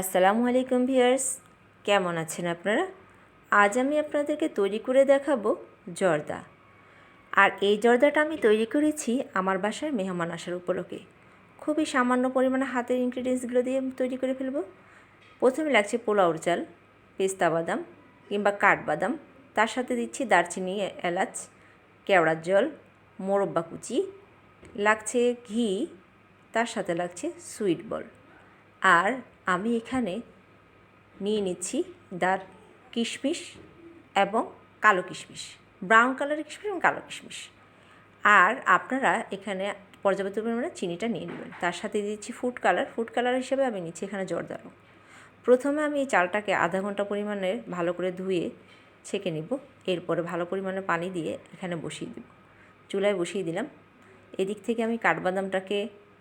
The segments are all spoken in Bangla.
আসসালামু আলাইকুম ভিউয়ার্স, কেমন আছেন আপনারা? আজ আমি আপনাদেরকে তৈরি করে দেখাবো জর্দা। আর এই জর্দাটা আমি তৈরি করেছি আমার বাসায় মেহমান আসার উপলক্ষে। খুবই সামান্য পরিমাণে হাতের ইনগ্রিডিয়েন্টসগুলো দিয়ে তৈরি করে ফেলব। প্রথমে লাগছে পোলাওর চাল, পেস্তা বাদাম কিংবা কাঠবাদাম। তার সাথে দিচ্ছি দারচিনি, এলাচ, কেওড়ার জল, মোরব্বা কুচি। লাগছে ঘি, তার সাথে লাগছে সুইট বল আর আমি এখানে নিয়ে নিচ্ছি দার কিশমিশ এবং কালো কিশমিশ। ব্রাউন কালারের কিশমিশ এবং কালো কিশমিশ। আর আপনারা এখানে পর্যাপ্ত পরিমাণে চিনিটা নিয়ে নেবেন। তার সাথে দিচ্ছি ফুড কালার ফুড কালার হিসেবে আমি নিচ্ছি এখানে জর্দারু প্রথমে আমি এই চালটাকে আধা ঘণ্টা পরিমাণে ভালো করে ধুয়ে ছেঁকে নিব। এরপরে ভালো পরিমাণে পানি দিয়ে এখানে বসিয়ে দেব। চুলায় বসিয়ে দিলাম। এদিক থেকে আমি কাঠবাদামটাকে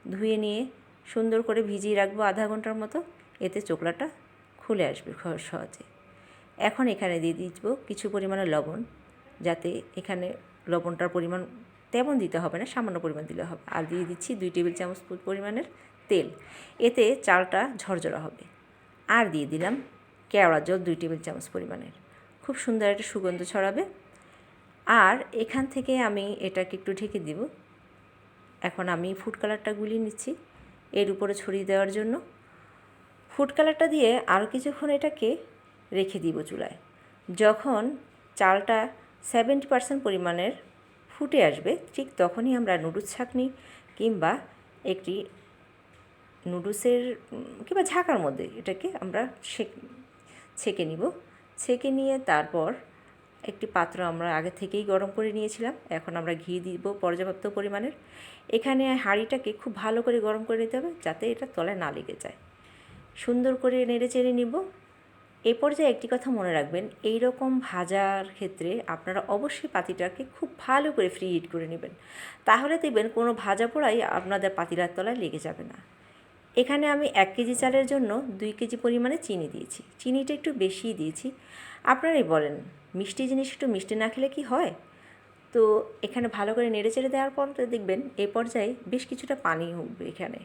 ধুয়ে নিয়ে সুন্দর করে ভিজিয়ে রাখব আধা ঘণ্টার মতো, এতে চোকলাটা খুলে আসবে সহজে। এখন এখানে দিয়ে দিব কিছু পরিমাণে লবণ, যাতে এখানে লবণটার পরিমাণ তেমন দিতে হবে না, সামান্য পরিমাণ দিলে হবে। আর দিয়ে দিচ্ছি দুই টেবিল চামচ পরিমাণের তেল। এতে চালটা ঝরঝরা হবে। আর দিয়ে দিলাম কেওড়া জল দুই টেবিল চামচ পরিমাণের। খুব সুন্দর একটা সুগন্ধ ছড়াবে। আর এখান থেকে আমি এটাকে একটু ঢেকে দিব। এখন আমি ফুড কালারটা গুলিয়ে নিচ্ছি। এর উপরে ছড়িয়ে দেওয়ার জন্য। ফুড কালারটা দিয়ে আরও কিছুক্ষণ এটাকে রেখে দিব চুলায়। যখন চালটা সেভেন্টি পার্সেন্ট পরিমাণের ফুটে আসবে, ঠিক তখনই আমরা নুডলস ছাঁকনি কিংবা একটি নুডলসের, কিংবা ঝাঁকার মধ্যে এটাকে আমরা ছেঁকে নিব। ছেঁকে নিয়ে তারপর একটি পাত্র আমরা আগে থেকেই গরম করে নিয়েছিলাম। এখন আমরা ঘি দিব পর্যাপ্ত পরিমাণের। এখানে হাঁড়িটাকে খুব ভালো করে গরম করে নিতে হবে যাতে এটা তলায় না লেগে যায়। সুন্দর করে নেড়ে চেড়ে নিব। এ পর্যায়ে একটি কথা মনে রাখবেন এই রকম ভাজার ক্ষেত্রে আপনারা অবশ্যই পাতিটাকে খুব ভালো করে ফ্রি হিট করে নেবেন। তাহলে দেখবেন কোনো ভাজা পোড়াই আপনাদের পাতিলার তলায় লেগে যাবে না। এখানে আমি এক কেজি চালের জন্য দুই কেজি পরিমাণে চিনি দিয়েছি। চিনিটা একটু বেশিই দিয়েছি। আপনারাই বলেন, মিষ্টি জিনিস একটু মিষ্টি না খেলে কি হয়? তো এখানে ভালো করে নেড়ে চেড়ে দেওয়ার পর দেখবেন এ পর্যায়ে বেশ কিছুটা পানি উঠবে এখানে।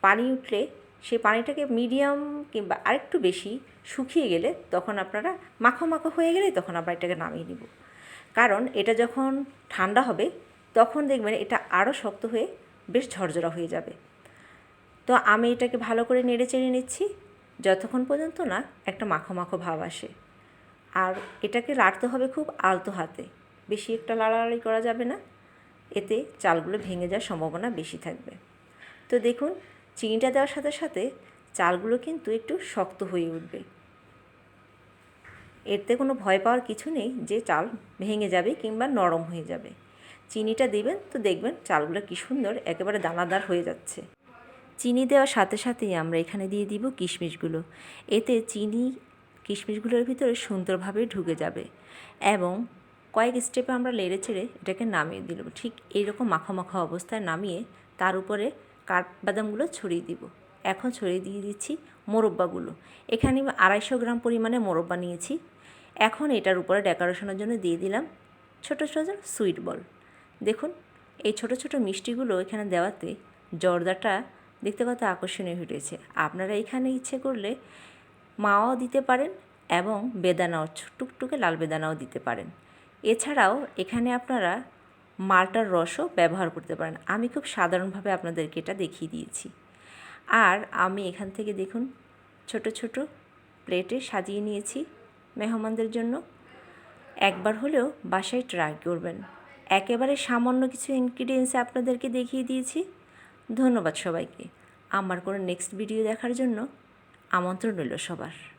পানি উঠলে সেই পানিটাকে মিডিয়াম কিংবা আরেকটু বেশি শুকিয়ে গেলে তখন আপনারা মাখো মাখো হয়ে গেলে তখন আমরা এটাকে নামিয়ে নিব। কারণ এটা যখন ঠান্ডা হবে তখন দেখবেন এটা আরও শক্ত হয়ে বেশ ঝরঝরা হয়ে যাবে। তো আমি এটাকে ভালো করে নেড়ে চেড়ে নিচ্ছি। যতক্ষণ পর্যন্ত না একটা মাখো মাখো ভাব আসে। আর এটাকে লাড়তে হবে খুব আলতো হাতে। বেশি একটা লাড়ালাড়ি করা যাবে না। এতে চালগুলো ভেঙে যাওয়ার সম্ভাবনা বেশি থাকবে। তো দেখুন, চিনিটা দেওয়ার সাথে সাথে চালগুলো কিন্তু একটু শক্ত হয়ে উঠবে। এতে কোনো ভয় পাওয়ার কিছু নেই যে চাল ভেঙে যাবে কিংবা নরম হয়ে যাবে। চিনিটা দিবেন তো দেখবেন চালগুলো কী সুন্দর একেবারে দানাদার হয়ে যাচ্ছে। চিনি দেওয়ার সাথে সাথেই আমরা এখানে দিয়ে দিব কিশমিশগুলো। এতে চিনি কিশমিশগুলোর ভিতরে সুন্দরভাবে ঢুকে যাবে এবং কয়েক স্টেপে আমরা লেড়ে চেড়ে এটাকে নামিয়ে দিল ঠিক এইরকম মাখা মাখা অবস্থায় নামিয়ে তার উপরে কাঠবাদামগুলো ছড়িয়ে দিব। এখন ছড়িয়ে দিয়ে দিচ্ছি মোরব্বাগুলো। এখানে আমি আড়াইশো গ্রাম পরিমাণে মোরব্বা নিয়েছি। এখন এটার উপরে ডেকোরেশনের জন্য দিয়ে দিলাম ছোট ছোট সুইট বল দেখুন, এই ছোট ছোট মিষ্টিগুলো এখানে দেওয়াতে জর্দাটা দেখতে কত আকর্ষণীয় হয়েছে আপনারা এখানে ইচ্ছে করলে মাও দিতে পারেন এবং বেদানাও, টুকটুকে লাল বেদানাও দিতে পারেন। এছাড়াও এখানে আপনারা মালটার রসও ব্যবহার করতে পারেন। আমি খুব সাধারণভাবে আপনাদেরকে এটা দেখিয়ে দিয়েছি। আর আমি এখান থেকে দেখুন, ছোট ছোট প্লেটে সাজিয়ে নিয়েছি মেহমানদের জন্য। একবার হলেও বাসায় ট্রাই করবেন। একেবারে সামান্য কিছু ইনগ্রিডিয়েন্টস আপনাদেরকে দেখিয়ে দিয়েছি। ধন্যবাদ সবাইকে। আমার কোনো নেক্সট ভিডিও দেখার জন্য আমন্ত্রণ রইল সবার।